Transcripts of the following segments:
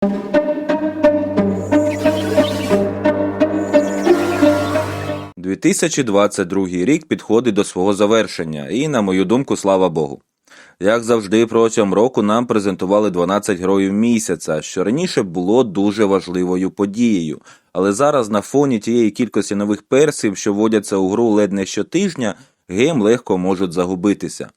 – 2022 рік підходить до свого завершення, і, на мою думку, слава Богу. Як завжди, протягом року нам презентували 12 героїв місяця, що раніше було дуже важливою подією. Але зараз на фоні тієї кількості нових персів, що вводяться у гру ледь не щотижня, гейм легко можуть загубитися.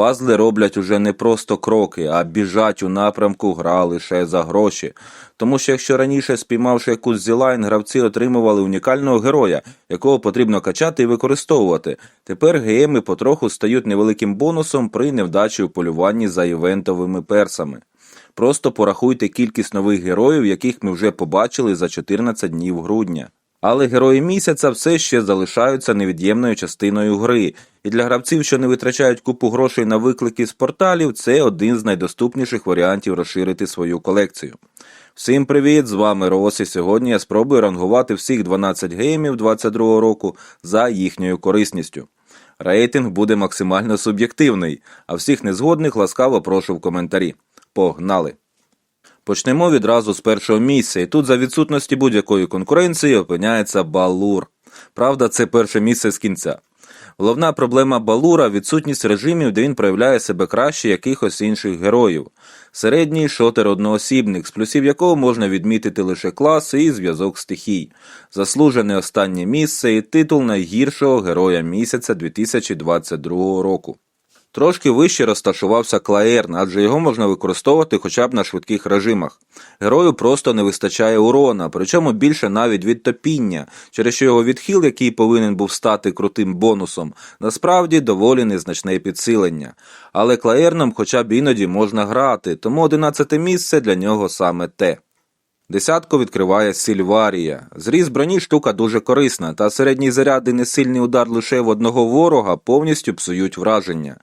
Пазли роблять уже не просто кроки, а біжать у напрямку гра лише за гроші. Тому що якщо раніше, спіймавши якусь зілайн, гравці отримували унікального героя, якого потрібно качати і використовувати, тепер гейми потроху стають невеликим бонусом при невдачі у полюванні за івентовими персами. Просто порахуйте кількість нових героїв, яких ми вже побачили за 14 днів грудня. Але герої місяця все ще залишаються невід'ємною частиною гри, і для гравців, що не витрачають купу грошей на виклики з порталів, це один з найдоступніших варіантів розширити свою колекцію. Всім привіт! З вами Рос, і сьогодні я спробую рангувати всіх 12 геймів 22 року за їхньою корисністю. Рейтинг буде максимально суб'єктивний, а всіх незгодних ласкаво прошу в коментарі. Погнали! Почнемо відразу з першого місця, і тут за відсутності будь-якої конкуренції опиняється Балур. Правда, це перше місце з кінця. Головна проблема Балура відсутність режимів, де він проявляє себе краще якихось інших героїв. Середній шотер одноосібник, з плюсів якого можна відмітити лише клас і зв'язок стихій, заслужене останнє місце і титул найгіршого героя місяця 2022 року. Трошки вище розташувався Клаерн, адже його можна використовувати хоча б на швидких режимах. Герою просто не вистачає урона, причому більше навіть від топіння, через що його відхил, який повинен був стати крутим бонусом, насправді доволі незначне підсилення. Але Клаерном хоча б іноді можна грати, тому 11 місце для нього саме те. Десятку відкриває Сільварія. Зріз броні штука дуже корисна, та середній заряд і несильний удар лише в одного ворога повністю псують враження.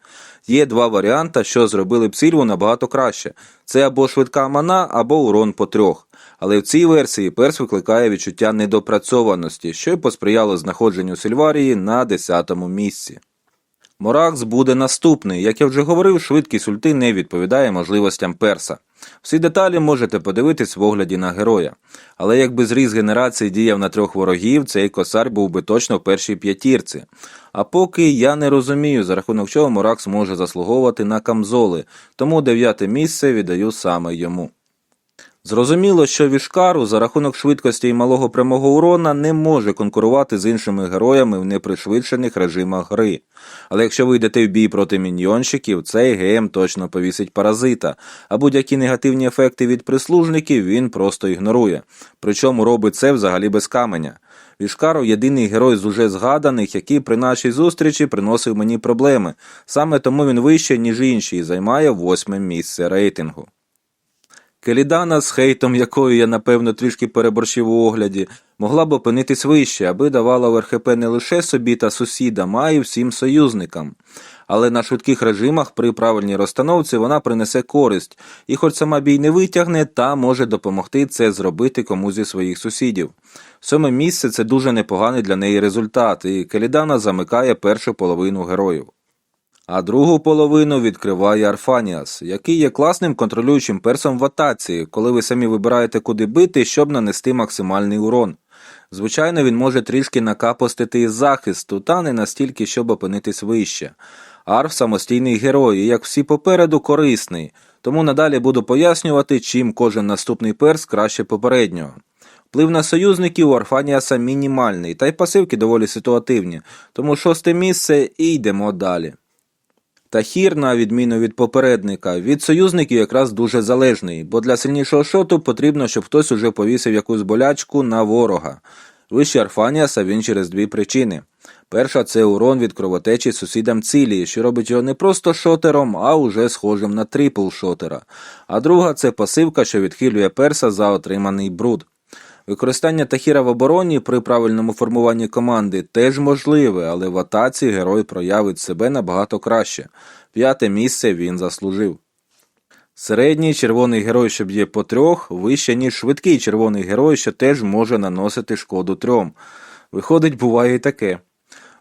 Є два варіанти, що зробили б Сільву набагато краще: це або швидка мана, або урон по трьох. Але в цій версії перс викликає відчуття недопрацьованості, що й посприяло знаходженню Сільварії на 10-му місці. Моракс буде наступний. Як я вже говорив, швидкість ульти не відповідає можливостям перса. Всі деталі можете подивитись в огляді на героя. Але якби зріз генерації діяв на трьох ворогів, цей косар був би точно в першій п'ятірці. А поки я не розумію, за рахунок чого Моракс може заслуговувати на камзоли, тому дев'яте місце віддаю саме йому. Зрозуміло, що Вішкару за рахунок швидкості і малого прямого урона не може конкурувати з іншими героями в непришвидшених режимах гри. Але якщо ви йдете в бій проти міньйонщиків, цей ГМ точно повісить паразита, а будь-які негативні ефекти від прислужників він просто ігнорує. Причому робить це взагалі без каменя. Вішкару єдиний герой з уже згаданих, який при нашій зустрічі приносив мені проблеми. Саме тому він вище, ніж інші, і займає восьме місце рейтингу. Келідана, з хейтом якою я, напевно, трішки переборщив у огляді, могла б опинитись вище, аби давала в не лише собі та сусідам, а й всім союзникам. Але на швидких режимах при правильній розстановці вона принесе користь, і хоч сама бій не витягне, та може допомогти це зробити комусь зі своїх сусідів. Сьоме місце це дуже непоганий для неї результат, і Келідана замикає першу половину героїв а другу половину відкриває Арфаніас, який є класним контролюючим персом в атаці, коли ви самі вибираєте, куди бити, щоб нанести максимальний урон. Звичайно, він може трішки накапостити із захисту, та не настільки, щоб опинитись вище. Арф самостійний герой, і як всі попереду, корисний, тому надалі буду пояснювати, чим кожен наступний перс краще попереднього. Вплив на союзників у Арфаніаса мінімальний, та й пасивки доволі ситуативні, тому шосте місце і йдемо далі. Тахір, на відміну від попередника, від союзників якраз дуже залежний, бо для сильнішого шоту потрібно, щоб хтось уже повісив якусь болячку на ворога. Вище Арфаніаса він через дві причини. Перша це урон від кровотечі сусідам цілі, що робить його не просто шотером, а уже схожим на трипл шотера. А друга це пасивка, що відхилює перса за отриманий бруд. Використання Тахіра в обороні при правильному формуванні команди теж можливе, але в атаці герой проявить себе набагато краще. П'яте місце він заслужив. Середній червоний герой, що б'є по трьох, вище, ніж швидкий червоний герой, що теж може наносити шкоду трьом. Виходить, буває і таке.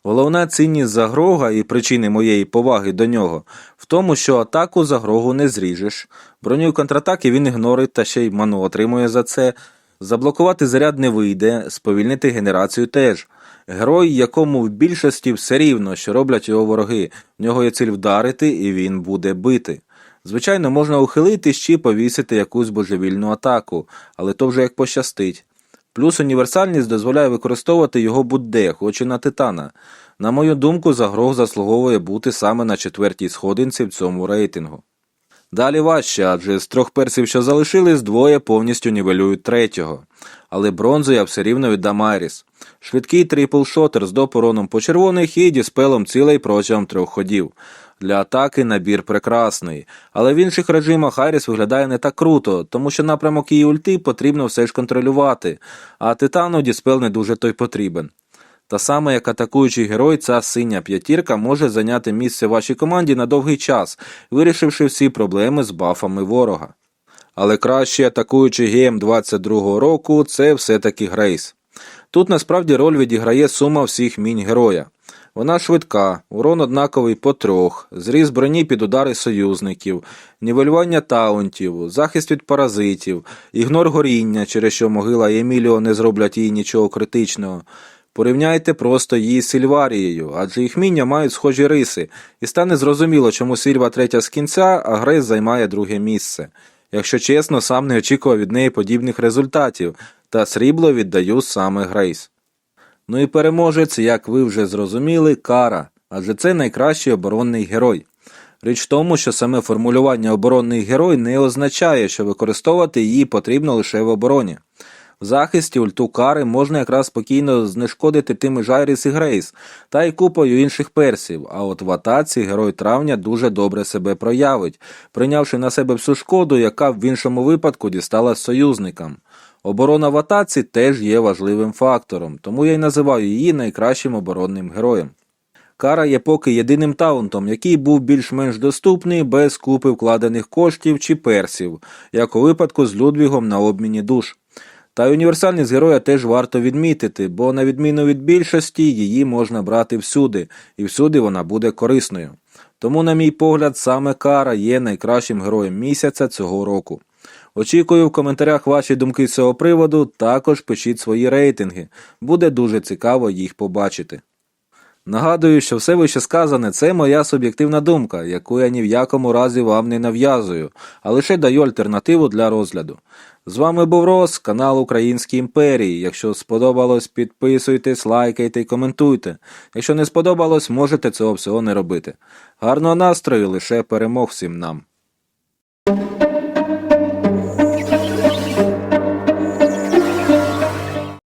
Головна цінність Загрога і причини моєї поваги до нього в тому, що атаку Загрогу не зріжеш, броню контратаки він ігнорить та ще й ману отримує за це. Заблокувати заряд не вийде, сповільнити генерацію теж. Герой, якому в більшості все рівно, що роблять його вороги, в нього є ціль вдарити, і він буде бити. Звичайно, можна ухилитись чи повісити якусь божевільну атаку, але то вже як пощастить. Плюс універсальність дозволяє використовувати його будь-де, хоч і на титана. На мою думку, загрог заслуговує бути саме на четвертій сходинці в цьому рейтингу. Далі важче, адже з трьох персів, що залишились, двоє повністю нівелюють третього. Але бронзу я все рівно віддам Айріс. Швидкий трипл-шотер з допороном по червоних і діспелом цілей протягом трьох ходів. Для атаки набір прекрасний, але в інших режимах Айріс виглядає не так круто, тому що напрямок її ульти потрібно все ж контролювати, а титану діспел не дуже той потрібен. Та саме як атакуючий герой, ця синя п'ятірка може зайняти місце вашій команді на довгий час, вирішивши всі проблеми з бафами ворога. Але кращий атакуючий гейм 22-го року це все-таки Грейс. Тут насправді роль відіграє сума всіх мінь героя. Вона швидка, урон однаковий по трьох, зріз броні під удари союзників, нівелювання таунтів, захист від паразитів, ігнор горіння, через що могила і Еміліо не зроблять їй нічого критичного. Порівняйте просто її з Сільварією, адже їх міння мають схожі риси, і стане зрозуміло, чому Сільва третя з кінця, а Грейс займає друге місце. Якщо чесно, сам не очікував від неї подібних результатів, та срібло віддаю саме Грейс. Ну і переможець, як ви вже зрозуміли, кара, адже це найкращий оборонний герой. Річ в тому, що саме формулювання оборонний герой не означає, що використовувати її потрібно лише в обороні. В захисті ульту кари можна якраз спокійно знешкодити тими Жайріс і Грейс та й купою інших персів, а от в атаці герой травня дуже добре себе проявить, прийнявши на себе всю шкоду, яка в іншому випадку дісталась союзникам. Оборона в атаці теж є важливим фактором, тому я й називаю її найкращим оборонним героєм. Кара є поки єдиним таунтом, який був більш-менш доступний без купи вкладених коштів чи персів, як у випадку з Людвігом на обміні душ. Та й універсальність героя теж варто відмітити, бо на відміну від більшості її можна брати всюди, і всюди вона буде корисною. Тому, на мій погляд, саме Кара є найкращим героєм місяця цього року. Очікую в коментарях ваші думки з цього приводу, також пишіть свої рейтинги, буде дуже цікаво їх побачити. Нагадую, що все вище сказане це моя суб'єктивна думка, яку я ні в якому разі вам не нав'язую, а лише даю альтернативу для розгляду. З вами був Рос, канал Українській імперії. Якщо сподобалось, підписуйтесь, лайкайте і коментуйте. Якщо не сподобалось, можете цього всього не робити. Гарного настрою, лише перемог всім нам.